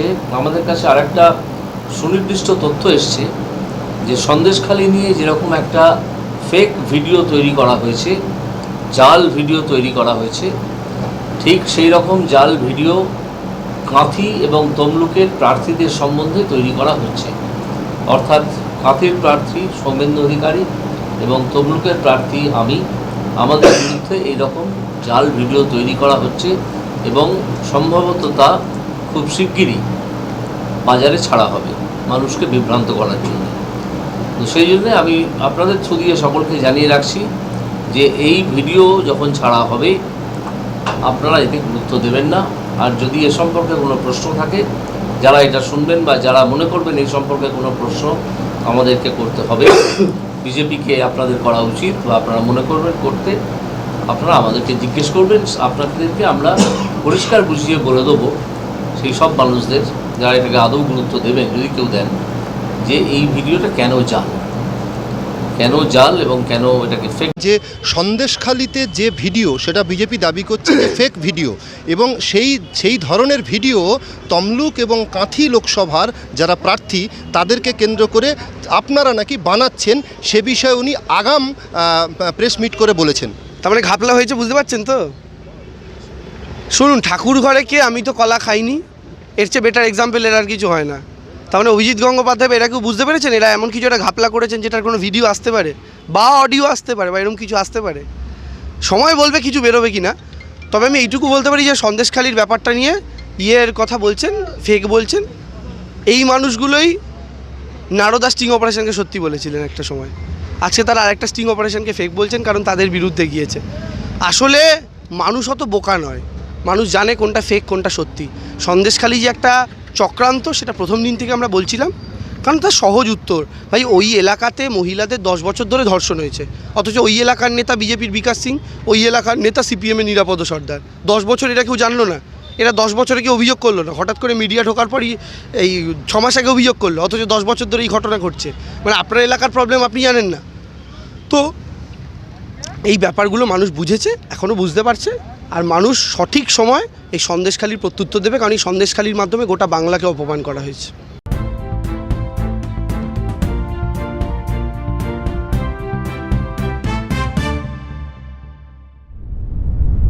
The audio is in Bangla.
হচ্ছে আমাদের কাছে আরেকটা সুনির্দিষ্ট তথ্য এসছে যে সন্দেশখালি নিয়ে যেরকম একটা ফেক ভিডিও তৈরি করা হয়েছে, জাল ভিডিও তৈরি করা হয়েছে, ঠিক সেই রকম জাল ভিডিও কাঁথি এবং তমলুকের প্রার্থীদের সম্বন্ধে তৈরি করা হচ্ছে। অর্থাৎ কাঁথির প্রার্থী সৌমেন্দ্র অধিকারী এবং তমলুকের প্রার্থী আমি, আমাদের বিরুদ্ধে এইরকম জাল ভিডিও তৈরি করা হচ্ছে এবং সম্ভবত তা খুব শিগগিরই বাজারে ছাড়া হবে, মানুষকে বিভ্রান্ত করার জন্য। তো সেই জন্য আমি আপনাদের থ্রু দিয়ে সকলকে জানিয়ে রাখছি যে এই ভিডিও যখন ছাড়া হবে, আপনারা এতে গুরুত্ব দেবেন না। আর যদি এ সম্পর্কে কোনো প্রশ্ন থাকে, যারা এটা শুনবেন বা যারা মনে করবেন এই সম্পর্কে কোনো প্রশ্ন আমাদেরকে করতে হবে, বিজেপিকে আপনাদের করা উচিত বা আপনারা মনে করবেন করতে, আপনারা আমাদেরকে জিজ্ঞেস করবেন, আপনাদেরকে আমরা পরিষ্কার বুঝিয়ে বলে দেবো সেই সব মানুষদের যারা এটাকে আদৌ গুরুত্ব দেবেন যদি কেউ দেন যে এই ভিডিওটা কেন জাল? কেন জাল এবং কেন এটাকে ফেক যে সন্দেশখালিতে যে ভিডিও সেটা বিজেপি দাবি করছে যে ফেক ভিডিও এবং সেই সেই ধরনের ভিডিও তমলুক এবং কাঁথি লোকসভার যারা প্রার্থী তাদেরকে কেন্দ্র করে আপনারা নাকি বানাচ্ছেন সে বিষয়ে উনি আগাম প্রেস মিট করে বলেছেন। তার মানে ঘাপলা হয়েছে বুঝতে পারছেন তো? শুনুন, ঠাকুর ঘরে কে? আমি তো কলা খাইনি। এর চেয়ে বেটার এক্সাম্পল এর আর কিছু হয় না। তার মানে অভিজিৎ গঙ্গোপাধ্যায়, এরা কেউ বুঝতে পেরেছেন? এরা এমন কিছু একটা ঘাপলা করেছেন যেটার কোনো ভিডিও আসতে পারে, বা অডিও আসতে পারে, বা এরকম কিছু আসতে পারে। সময় বলবে, কিছু বেরোবে কি না তবে আমি এইটুকু বলতে পারি যে সন্দেশখালির ব্যাপারটা নিয়ে ইয়ের কথা বলছেন ফেক বলছেন, এই মানুষগুলোই নারদা স্টিং অপারেশনকে সত্যি বলেছিলেন একটা সময়। আজকে তারা আরেকটা স্টিং অপারেশনকে ফেক বলছেন, কারণ তাদের বিরুদ্ধে গিয়েছে। আসলে মানুষ অত বোকা নয়। মানুষ জানে কোনটা ফেক কোনটা সত্যি। সন্দেশখালি যে একটা চক্রান্ত, সেটা প্রথম দিন থেকে আমরা বলছিলাম, কারণ তার সহজ উত্তর। ভাই, ওই এলাকাতে মহিলাদের দশ বছর ধরে ধর্ষণ হয়েছে। অথচ ওই এলাকার নেতা বিজেপির বিকাশ সিং, ওই এলাকার নেতা সিপিএমের নিরাপদ সর্দার। দশ বছর এটা কেউ জানলো না। এরা দশ বছরে কেউ অভিযোগ করল না। হঠাৎ করে মিডিয়া ঢোকার পরই এই ছ মাস আগে অভিযোগ করল, অথচ দশ বছর ধরে এই ঘটনা ঘটছে। মানে আপনার এলাকার প্রবলেম আপনি জানেন না। তো এই ব্যাপারগুলো মানুষ বুঝেছে এখনও বুঝতে পারছে। আর মানুষ সঠিক সময় এই সন্দেশখালির প্রত্যুত্তর দেবে, কারণ এই সন্দেশখালির মাধ্যমে গোটা বাংলাকে অপমান করা হয়েছে।